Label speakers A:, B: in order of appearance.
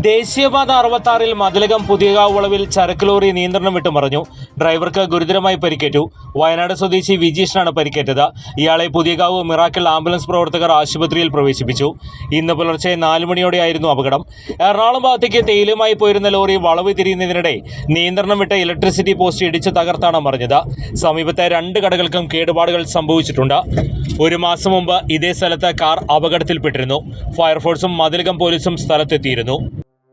A: ദേശീയപാത അറുപത്താറിൽ മതിലകം പുതിയകാവ് വളവിൽ ചരക്ക് ലോറി നിയന്ത്രണം വിട്ട് മറിഞ്ഞു. ഡ്രൈവർക്ക് ഗുരുതരമായി പരിക്കേറ്റു. വയനാട് സ്വദേശി വിജീഷിനാണ് പരിക്കേറ്റത്. ഇയാളെ പുതിയകാവ് മിറാക്കിൾ ആംബുലൻസ് പ്രവർത്തകർ ആശുപത്രിയിൽ പ്രവേശിപ്പിച്ചു. ഇന്ന് പുലർച്ചെ നാലു മണിയോടെയായിരുന്നു അപകടം. എറണാകുളം ഭാഗത്തേക്ക് തേയിലുമായി പോയിരുന്ന ലോറി വളവ് തിരിയുന്നതിനിടെ നിയന്ത്രണം വിട്ട ഇലക്ട്രിസിറ്റി പോസ്റ്റ് ഇടിച്ച് തകർത്താണ് മറിഞ്ഞത്. സമീപത്തെ രണ്ട് കടകൾക്കും കേടുപാടുകൾ സംഭവിച്ചിട്ടുണ്ട്. ഒരു മാസം മുമ്പ് ഇതേ സ്ഥലത്ത് കാർ അപകടത്തിൽപ്പെട്ടിരുന്നു. ഫയർഫോഴ്സും മതിലകം പോലീസും സ്ഥലത്തെത്തിയിരുന്നു.